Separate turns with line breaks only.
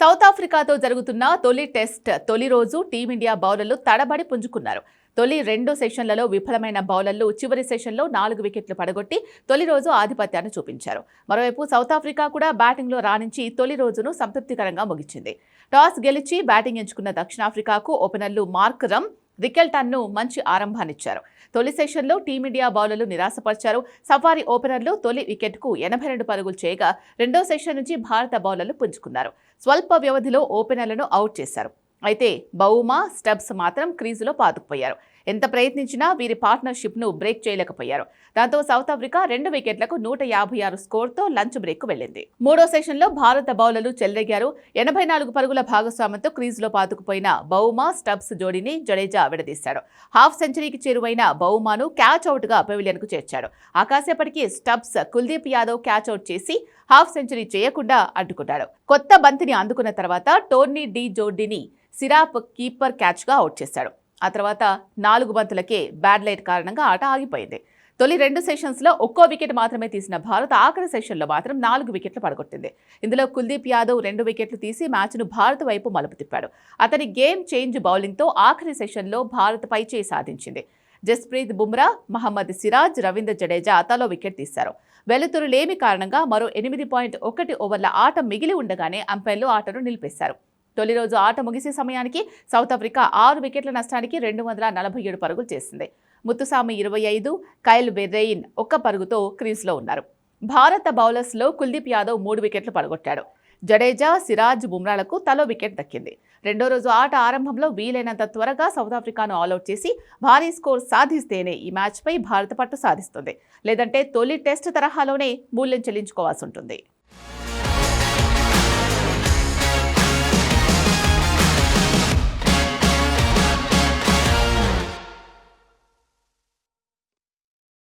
South ఆఫ్రికాతో జరుగుతున్న తొలి test తొలి రోజు టీమిండియా బౌలర్లు తడబడి పుంజుకున్నారు. తొలి రెండు సెషన్లలో విఫలమైన బౌలర్లు చివరి సెషన్లో నాలుగు వికెట్లు పడగొట్టి తొలి రోజు ఆధిపత్యాన్ని చూపించారు. మరోవైపు సౌత్ ఆఫ్రికా కూడా బ్యాటింగ్లో రాణించి తొలి రోజును సంతృప్తికరంగా ముగించింది. టాస్ గెలిచి బ్యాటింగ్ ఎంచుకున్న దక్షిణాఫ్రికాకు ఓపెనర్లు మార్క్ రమ్ రికెల్టన్ను మంచి ఆరంభాన్నిచ్చారు. తొలి సెషన్లో టీమిండియా బౌలర్లు నిరాశపరిచారు. సఫారీ ఓపెనర్లు తొలి వికెట్కు ఎనభై రెండు పరుగులు చేయగా రెండో సెషన్ నుంచి భారత బౌలర్లు పుంజుకున్నారు. స్వల్ప వ్యవధిలో ఓపెనర్లను అవుట్ చేశారు. అయితే బౌమా స్టబ్స్ మాత్రం క్రీజులో పాతుకుపోయారు. ఎంత ప్రయత్నించినా వీరి పార్ట్నర్షిప్ను బ్రేక్ చేయలేకపోయారు. దాంతో సౌత్ ఆఫ్రికా రెండు వికెట్లకు నూట యాభై ఆరు స్కోర్తో లంచ్ బ్రేక్ వెళ్ళింది. మూడో సెషన్లో భారత బౌలర్లు చెలరేగారు. ఎనభై నాలుగు పరుగుల భాగస్వామ్యంతో క్రీజులో పాతుకుపోయిన బౌమా స్టబ్స్ జోడీని జడేజా విడదీశాడు. హాఫ్ సెంచరీకి చేరువైన బౌమాను క్యాచ్ అవుట్గా పెవిలియన్కు చేర్చాడు ఆకాసేపటికి Stubbs Kuldeep Yadav catch out చేసి హాఫ్ సెంచరీ చేయకుండా అడ్డుకున్నాడు కొత్త బంతిని అందుకున్న తర్వాత టోర్నీ డి జోర్డీని సిరాప్ కీపర్ క్యాచ్గా అవుట్ చేశాడు. ఆ తర్వాత నాలుగు బంతులకే బ్యాడ్ లైట్ కారణంగా ఆట ఆగిపోయింది. తొలి రెండు సెషన్స్లో ఒక్కో వికెట్ మాత్రమే తీసిన భారత్ ఆఖరి సెషన్లో మాత్రం నాలుగు వికెట్లు పడగొట్టింది. ఇందులో కుల్దీప్ యాదవ్ రెండు వికెట్లు తీసి మ్యాచ్ను భారత్ వైపు మలుపు తిప్పాడు. అతని గేమ్ చేంజ్ బౌలింగ్తో ఆఖరి సెషన్లో భారత్ పైచేయి సాధించింది. జస్ప్రీత్ బుమ్రా మహమ్మద్ సిరాజ్ రవీంద్ర జడేజా తలో వికెట్ తీశారు. వెలుతురు లేమి కారణంగా మరో ఎనిమిది పాయింట్ ఒకటి ఓవర్ల ఆట మిగిలి ఉండగానే అంపైర్లు ఆటను నిలిపేశారు. తొలి రోజు ఆట ముగిసే సమయానికి సౌత్ ఆఫ్రికా ఆరు వికెట్ల నష్టానికి రెండు వందల నలభై ఏడు పరుగులు చేసింది. ముత్తుసామి ఇరవై ఐదు కైల్ బెర్రెయిన్ ఒక్క పరుగుతో క్రీజ్లో ఉన్నారు. భారత బౌలర్స్లో కుల్దీప్ యాదవ్ మూడు వికెట్లు పడగొట్టాడు. జడేజా సిరాజ్ బుమ్రాలకు తలో వికెట్ దక్కింది. రెండో రోజు ఆట ఆరంభంలో వీలైనంత త్వరగా సౌత్ ఆఫ్రికాను ఆల్అౌట్ చేసి భారీ స్కోర్ సాధిస్తేనే ఈ మ్యాచ్పై భారత పట్టు సాధిస్తుంది. లేదంటే తొలి టెస్ట్ తరహాలోనే మూల్యం చెల్లించుకోవాల్సి ఉంటుంది.